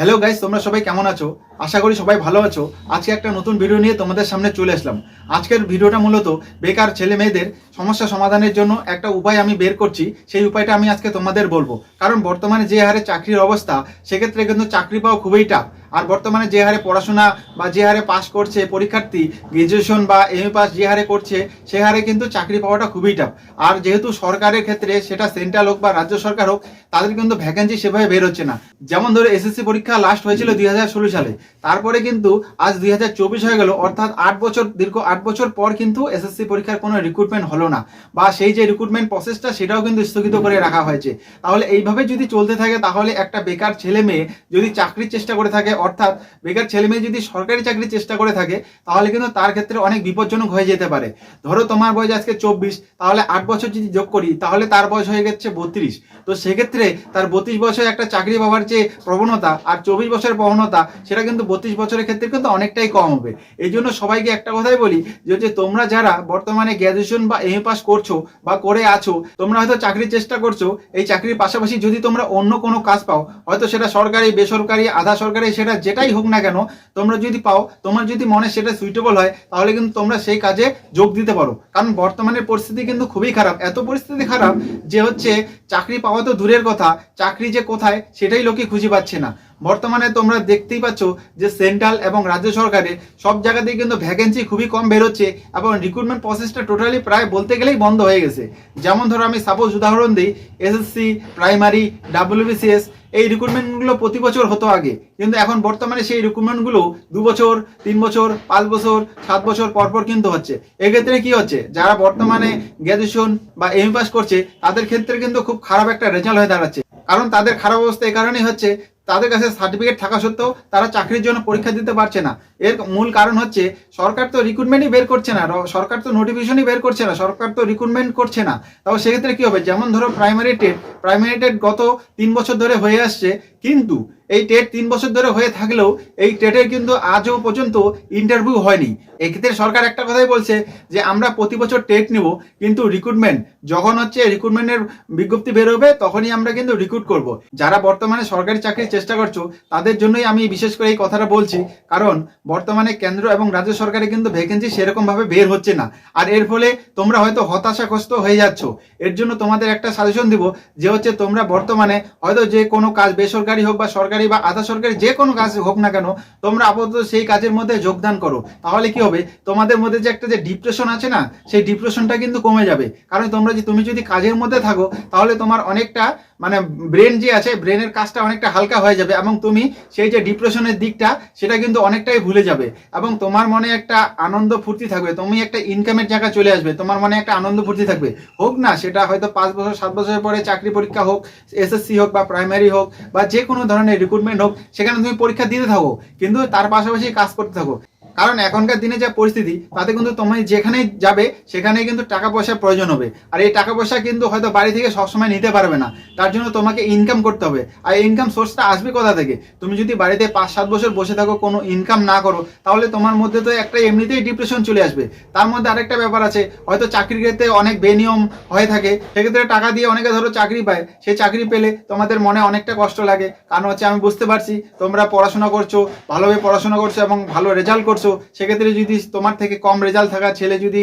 Hello guys তোমরা সবাই কেমন আছো? আশা করি সবাই ভালো আছো। আজকে একটা নতুন ভিডিও নিয়ে তোমাদের সামনে চলে আসলাম। আজকের ভিডিওটা মূলত বেকার ছেলে মেয়েদের সমস্যা সমাধানের জন্য একটা উপায় আমি বের করছি। সেই উপায়টা আমি আজকে তোমাদের বলব। কারণ বর্তমানে যে হারে চাকরির অবস্থা সেক্ষেত্রে কিন্তু চাকরি পাওয়া খুবই টাফ আর বর্তমানে যে হারে পড়াশোনা বা যে হারে পাস করছে পরীক্ষার্থী গ্রাজুয়েশন বা এম পাস যে হারে করছে সে হারে কিন্তু চাকরি পাওয়াটা খুবই টাফ আর যেহেতু সরকারের ক্ষেত্রে সেটা সেন্ট্রাল হোক বা রাজ্য সরকার হোক তাদের কিন্তু ভ্যাকেন্সি সেভাবে বের হচ্ছে না। যেমন ধরো এসএসসি পরীক্ষা লাস্ট হয়েছিল দুই হাজার ষোলো সালে। তারপরে কিন্তু আজ দুই হাজার চব্বিশ হয়ে গেল, অর্থাৎ আট বছর, দীর্ঘ আট বছর পর কিন্তু এসএসসি পরীক্ষার কোনো রিক্রুটমেন্ট হলো না। বা সেই যে রিক্রুটমেন্ট প্রসেসটা সেটাও কিন্তু স্থগিত করে রাখা হয়েছে। তাহলে এইভাবে যদি চলতে থাকে, তাহলে একটা বেকার ছেলে মেয়ে যদি চাকরির চেষ্টা করে থাকে, অর্থাৎ বেকার ছেলে মেয়ে যদি সরকারি চাকরির চেষ্টা করে থাকে, তাহলে কিন্তু তার ক্ষেত্রে অনেক বিপজ্জনক হয়ে যেতে পারে। ধরো তোমার বয়স আজকে চব্বিশ, তাহলে আট বছর যদি যোগ করি, তাহলে তার বয়স হয়ে গেছে বত্রিশ। তো সেক্ষেত্রে তার বত্রিশ বছরে একটা চাকরি পাওয়ার যে প্রবণতা আর চব্বিশ বছরের প্রবণতা, সেটা কিন্তু বত্রিশ বছরের ক্ষেত্রে কিন্তু অনেকটাই কম হবে। এই জন্য সবাইকে একটা কথাই বলি, যে তোমরা যারা বর্তমানে গ্র্যাজুয়েশন বা এম পাস করছ বা করে আছো, তোমরা হয়তো চাকরির চেষ্টা করছ, এই চাকরির পাশাপাশি যদি তোমরা অন্য কোনো কাজ পাও, হয়তো সেটা সরকারি, বেসরকারি, আধা সরকারি, সেটা যেটাই হোক না কেন, তোমরা যদি পাও, তোমার যদি মনে সেটা সুইটেবল হয়, তাহলে কিন্তু তোমরা সেই কাজে যোগ দিতে পারো। কারণ বর্তমানের পরিস্থিতি কিন্তু খুবই খারাপ। এত পরিস্থিতি খারাপ যে হচ্ছে চাকরি পাওয়া তো দূরের কথা, চাকরি যে কোথায়, সেটাই লোকে খুঁজে পাচ্ছে না। বর্তমানে তোমরা দেখতেই পাচ্ছ যে সেন্ট্রাল এবং রাজ্য সরকারের সব জায়গাতেই কিন্তু ভ্যাকেন্সি খুবই কম বেরোচ্ছে এবং রিক্রুটমেন্ট প্রসেসটা টোটালি প্রায় বলতে গেলেই বন্ধ হয়ে গেছে। যেমন ধরো আমি সাপোজ উদাহরণ দিই এসএসসি প্রাইমারি ডাব্লিউবিসিএস এই রিক্রুটমেন্টগুলো প্রতি বছর হতো আগে। কিন্তু এখন বর্তমানে সেই রিক্রুটমেন্টগুলো দু বছর, তিন বছর, পাঁচ বছর, সাত বছর পরপর কিন্তু হচ্ছে। এক্ষেত্রে কি হচ্ছে? যারা বর্তমানে গ্র্যাজুয়েশন বা এম পাস করছে, তাদের ক্ষেত্রে কিন্তু খুব খারাপ একটা রেজাল্ট হয়ে দাঁড়াচ্ছে। কারণ তাদের খারাপ অবস্থা এই কারণেই হচ্ছে তাদের কাছে সার্টিফিকেট থাকা সত্ত্বেও তারা চাকরির জন্য পরীক্ষা দিতে পারছে না। এর মূল কারণ হচ্ছে, সরকার তো রিক্রুটমেন্টই বের করছে না, সরকার তো নোটিফিকেশনই বের করছে না, সরকার তো রিক্রুটমেন্ট করছে না। তাও সেক্ষেত্রে কী হবে? যেমন ধরো প্রাইমারি টেট প্রাইমারি টেট গত তিন বছর ধরে হয়ে আসছে কিন্তু এই টেট তিন বছর ধরে হয়ে থাকলেও এই টেটের কিন্তু আজও পর্যন্ত ইন্টারভিউ হয়নি। এক্ষেত্রে সরকার একটা কথাই বলছে যে, আমরা প্রতি বছর টেট নিব, কিন্তু রিক্রুটমেন্ট যখন হচ্ছে রিক্রুটমেন্টের বিজ্ঞপ্তি বেরোবে, তখনই আমরা কিন্তু রিক্রুট করব। যারা বর্তমানে সরকারি চাকরির চেষ্টা করছ, তাদের জন্যই আমি বিশেষ করে এই কথাটা বলছি, কারণ বর্তমানে কেন্দ্র এবং রাজ্য সরকারে কিন্তু ভ্যাকেন্সি সেরকমভাবে বের হচ্ছে না। আর এর ফলে তোমরা হয়তো হতাশাগ্রস্ত হয়ে যাচ্ছ। এর জন্য তোমাদের একটা সাজেশন দিব, যে হচ্ছে তোমরা বর্তমানে হয়তো যে কোনো কাজ বেসরকারি হোক বা সরকারি বা আধা সরকারি যে কোনো কাজ হোক না কেন, তোমরা আপাতত সেই কাজের মধ্যে যোগদান করো। তাহলে কি হবে? তোমাদের মধ্যে যে একটা যে ডিপ্রেশন আছে না, সেই ডিপ্রেশনটা কিন্তু কমে যাবে। কারণ তোমরা যে, তুমি যদি কাজের মধ্যে থাকো, তাহলে তোমার অনেকটা মানে ব্রেন যে আছে ব্রেনের কাজটা অনেকটা হালকা হয়ে যাবে এবং তুমি সেই যে ডিপ্রেশনের দিকটা, সেটা কিন্তু অনেকটাই ভুলে যাবে। এবং তোমার মনে একটা আনন্দ ফুর্তি থাকবে। তুমি একটা ইনকামের জায়গা চলে আসবে। তোমার মনে একটা আনন্দ ফুর্তি থাকবে। হোক না, সেটা হয়তো পাঁচ বছর, সাত বছর পরে চাকরি পরীক্ষা হোক এসএসসি হোক বা প্রাইমারি হোক বা যে কোনো ধরনের রিক্রুটমেন্ট হোক, সেখানে তুমি পরীক্ষা দিতে থাকো, কিন্তু তার পাশাপাশি কাজ করতে থাকো। কারণ এখনকার দিনে যা পরিস্থিতি, তাতে কিন্তু তুমি যেখানেই যাবে, সেখানেই কিন্তু টাকা পয়সার প্রয়োজন হবে। আর এই টাকা পয়সা কিন্তু হয়তো বাড়ি থেকে সবসময় নিতে পারবে না। তার জন্য তোমাকে ইনকাম করতে হবে। আর ইনকাম সোর্সটা আসবে কোথা থেকে? তুমি যদি বাড়িতে পাঁচ সাত বছর বসে থাকো, কোনো ইনকাম না করো, তাহলে তোমার মধ্যে তো একটা এমনিতেই ডিপ্রেশন চলে আসবে। তার মধ্যে আরেকটা ব্যাপার আছে, হয়তো চাকরির ক্ষেত্রে অনেক বেনিয়ম হয়ে থাকে। সেক্ষেত্রে টাকা দিয়ে অনেকে ধরো চাকরি পায়। সেই চাকরি পেলে তোমাদের মনে অনেকটা কষ্ট লাগে। কারণ হচ্ছে আমি বুঝতে পারছি, তোমরা পড়াশোনা করছ, ভালোভাবে পড়াশোনা করছ এবং ভালো রেজাল্ট করছ। সেক্ষেত্রে যদি তোমার থেকে কম রেজাল্ট থাকা ছেলে যদি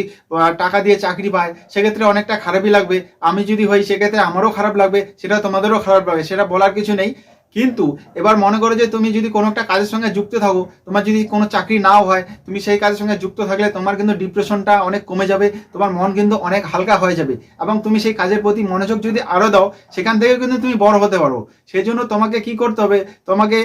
টাকা দিয়ে চাকরি পায়, সেক্ষেত্রে অনেকটা খারাপই লাগবে। আমি যদি হই, সেক্ষেত্রে আমারও খারাপ লাগবে সেটা তোমাদেরও খারাপ লাগবে, সেটা বলার কিছু নেই। কিন্তু এবার মনে করো যে তুমি যদি কোনো একটা কাজের সঙ্গে যুক্ত থাকো, তোমার যদি কোনো চাকরি নাও হয়, তুমি সেই কাজের সঙ্গে যুক্ত থাকলে তোমার কিন্তু ডিপ্রেশনটা অনেক কমে যাবে, তোমার মন কিন্তু অনেক হালকা হয়ে যাবে। এবং তুমি সেই কাজের প্রতি মনোযোগ যদি আরও দাও, সেখান থেকে কিন্তু তুমি বড় হতে পারো। সেই জন্য তোমাকে কি করতে হবে? তোমাকে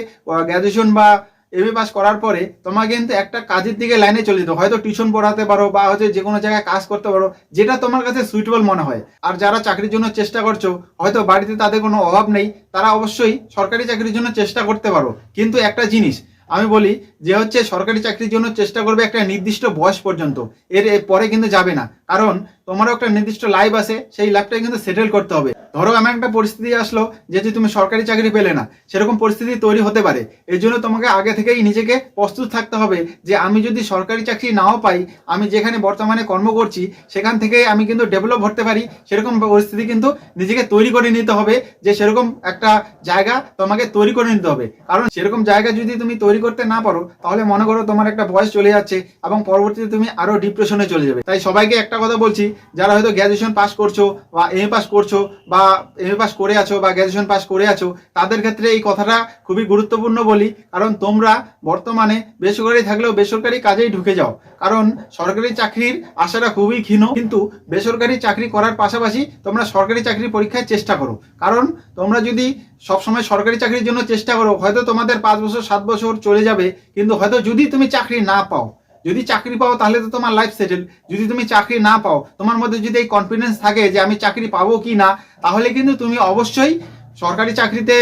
গ্র্যাজুয়েশন বা এমএ পাস করার পরে তোমাকে কিন্তু একটা কাজের দিকে লাইনে চলে যেতে হয়তো টিউশন পড়াতে পারো বা হচ্ছে যে কোনো জায়গায় কাজ করতে পারো, যেটা তোমার কাছে সুইটেবল মনে হয়। আর যারা চাকরির জন্য চেষ্টা করছ, হয়তো বাড়িতে তাদের কোনো অভাব নেই, তারা অবশ্যই সরকারি চাকরির জন্য চেষ্টা করতে পারো। কিন্তু একটা জিনিস, আমি বলি যে হচ্ছে সরকারি চাকরির জন্য চেষ্টা করবে একটা নির্দিষ্ট বয়স পর্যন্ত। এর এর পরে কিন্তু যাবে না। কারণ তোমারও একটা নির্দিষ্ট লাইফ আছে, সেই লাইফটাই কিন্তু সেটেল করতে হবে। ধরো এমন একটা পরিস্থিতি আসলো যে যে তুমি সরকারি চাকরি পেলে না, সেরকম পরিস্থিতি তৈরি হতে পারে। এর জন্য তোমাকে আগে থেকেই নিজেকে প্রস্তুত থাকতে হবে যে আমি যদি সরকারি চাকরি নাও পাই, আমি যেখানে বর্তমানে কর্ম করছি, সেখান থেকে আমি কিন্তু ডেভেলপ হতে পারি, সেরকম পরিস্থিতি কিন্তু নিজেকে তৈরি করে নিতে হবে যে সেরকম একটা জায়গা তোমাকে তৈরি করে নিতে হবে। কারণ সেরকম জায়গা যদি তুমি তৈরি করতে না পারো, তাহলে মনে করো তোমার একটা বয়স চলে যাচ্ছে এবং পরবর্তীতে তুমি আরও ডিপ্রেশনে চলে যাবে। তাই সবাইকে একটা কথা বলছি, যারা হয়তো গ্র্যাজুয়েশন পাস করছ বা এম পাস করছ বা এম পাস করে আছো বা গ্র্যাজুয়েশন পাস করে আছো, তাদের ক্ষেত্রে এই কথাটা খুবই গুরুত্বপূর্ণ বলি। কারণ তোমরা বর্তমানে বেসরকারি থাকলেও বেসরকারি কাজেই ঢুকে যাও। কারণ সরকারি চাকরির আশাটা খুবই ক্ষীণ, কিন্তু বেসরকারি চাকরি করার পাশাপাশি তোমরা সরকারি চাকরির পরীক্ষায় চেষ্টা করো। কারণ তোমরা যদি সবসময় সরকারি চাকরির জন্য চেষ্টা করো, হয়তো তোমাদের পাঁচ বছর, সাত বছর চলে যাবে, কিন্তু হয়তো যদি তুমি চাকরি না পাও যদি চাকরি পাও তাহলে তো তোমার লাইফ সেটেল যদি তুমি চাকরি না পাও, তোমার মধ্যে যদি এই কনফিডেন্স থাকে যে আমি চাকরি পাবো কি না, তাহলে কিন্তু তুমি অবশ্যই সরকারি চাকরিতে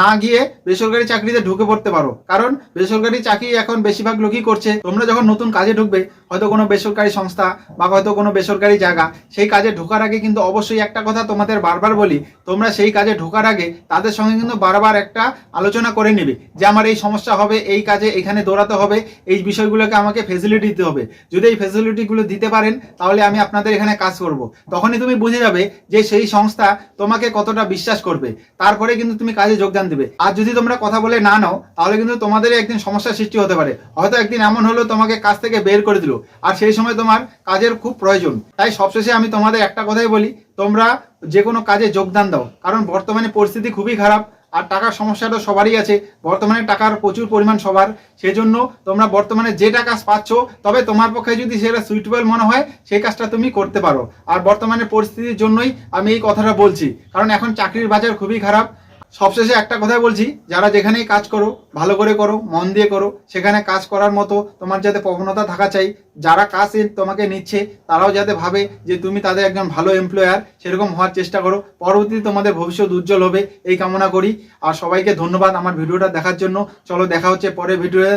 না গিয়ে বেসরকারি চাকরিতে ঢুকে পড়তে পারো। কারণ বেসরকারি চাকরি এখন বেশিরভাগ লোকই করছে। তোমরা যখন নতুন কাজে ঢুকবে, হয়তো কোনো বেসরকারি সংস্থা বা হয়তো কোনো বেসরকারি জায়গা, সেই কাজে ঢোকার আগে কিন্তু অবশ্যই একটা কথা তোমাদের বারবার বলি, তোমরা সেই কাজে ঢোকার আগে তাদের সঙ্গে কিন্তু বারবার একটা আলোচনা করে নিবে যে আমার এই সমস্যা হবে, এই কাজে এখানে দৌড়াতে হবে, এই বিষয়গুলোকে আমাকে ফেসিলিটি দিতে হবে। যদি এই ফেসিলিটিগুলো দিতে পারেন, তাহলে আমি আপনাদের এখানে কাজ করব। তখনই তুমি বুঝে যাবে যে সেই সংস্থা তোমাকে কতটা বিশ্বাস করবে। তারপরে কিন্তু তুমি কাজে যোগদান দেবে। আর যদি তোমরা কথা বলে না নাও, তাহলে কিন্তু তোমাদের একদিন সমস্যার সৃষ্টি হতে পারে। হয়তো একদিন এমন হলো তোমাকে কাজ থেকে বের করে দিল। আর সেই সময় তোমার কাজের খুব প্রয়োজন। তাই সবশেষে আমি তোমাদের একটা কথাই বলি, তোমরা যে কোনো কাজে যোগদান দাও। কারণ বর্তমানে পরিস্থিতি খুবই খারাপ। আর টাকার সমস্যাটা সবারই আছে। বর্তমানে টাকার প্রচুর পরিমাণ সবার। সেই জন্য তোমরা বর্তমানে যে টাকা পাচ্ছ, তবে তোমার পক্ষে যদি সেটা সুইটেবল মনে হয়, সেই কাজটা তুমি করতে পারো। আর বর্তমানে পরিস্থিতির জন্যই আমি এই কথাটা বলছি। কারণ এখন চাকরির বাজার খুবই খারাপ। সবশেষে একটা কথাই বলছি, যারা যেখানেই কাজ করো, ভালো করে করো, মন দিয়ে করো, সেখানে কাজ করার মতো তোমার যাতে প্রবণতা থাকা চাই, যারা কাজ তোমাকে নিচ্ছে, তারাও যাতে ভাবে যে তুমি তাদের একজন ভালো এমপ্লয়ার সেরকম হওয়ার চেষ্টা করো। পরবর্তীতে তোমাদের ভবিষ্যৎ উজ্জ্বল হবে, এই কামনা করি। আর সবাইকে ধন্যবাদ আমার ভিডিওটা দেখার জন্য। চলো দেখা হচ্ছে পরে ভিডিওতে।